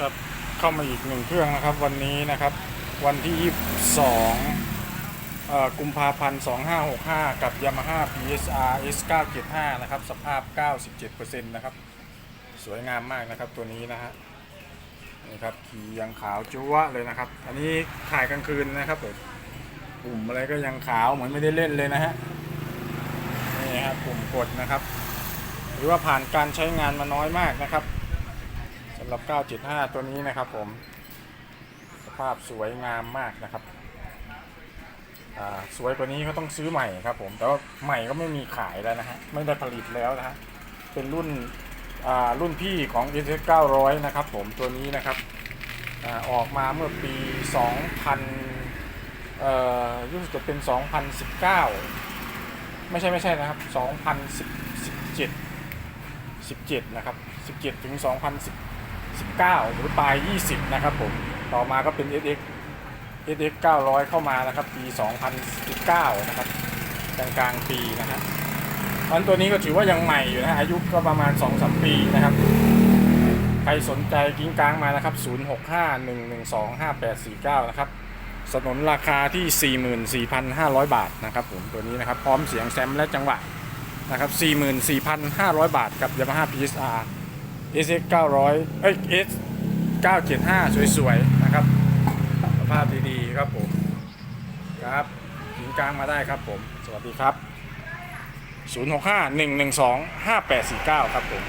ครับเข้ามาอีกหนึ่งเครื่องนะครับ วันนี้นะครับ วันที่ 22กุมภาพันธ์ 2565 กับ Yamaha PSR S975 นะครับ สภาพ 97%นะครับ สวยงามมากนะครับตัวนี้นะฮะนี่ครับขี่ยังขาวจั๊วเลยนะครับ อันนี้ถ่ายกลางคืนนะครับผมปุ่มอะไรก็ยังขาวเหมือนไม่ได้เล่นเลยนะฮะนี่ครับปุ่มกดนะครับ หรือว่าผ่านการใช้งานมาน้อยมากนะครับ สำหรับ 975 ตัวนี้นะครับผม สภาพสวยงามมากนะครับ สวยกว่านี้ก็ต้องซื้อใหม่ครับผม แต่ว่าใหม่ก็ไม่มีขายแล้วนะฮะ ไม่ได้ผลิตแล้วนะฮะ เป็นรุ่นรุ่นพี่ของ s 900นะครับผม ตัวนี้นะครับอออกมาเมื่อปี 2000เอ่อรู้สึกจะเป็น 2019 ไม่ใช่ไม่ใช่นะครับ 2017 17 นะครับ 17 ถึง 19 หรือปลาย 20 นะครับผม ต่อมาก็เป็น SX SX 900 เข้ามานะครับ ปี 2019 นะครับ กลางกลางปีนะฮะมันตัวนี้ก็ถือว่ายังใหม่อยู่นะฮะอายุก็ประมาณ 2-3 ปีนะครับ ใครสนใจกิ้งกลางมานะครับ 0651125849 นะครับสนนราคาที่ 44,500 บาทนะครับผมตัวนี้นะครับ พร้อมเสียงแซมและจังหวะนะครับ 44,500 บาทกับ Yamaha PSR SX 900เอ้ย S 975 สวยๆ นะครับ สภาพดี ๆ ครับผม ครับถึงกลางมาได้ครับผม สวัสดีครับ 065 112 5849 ครับผม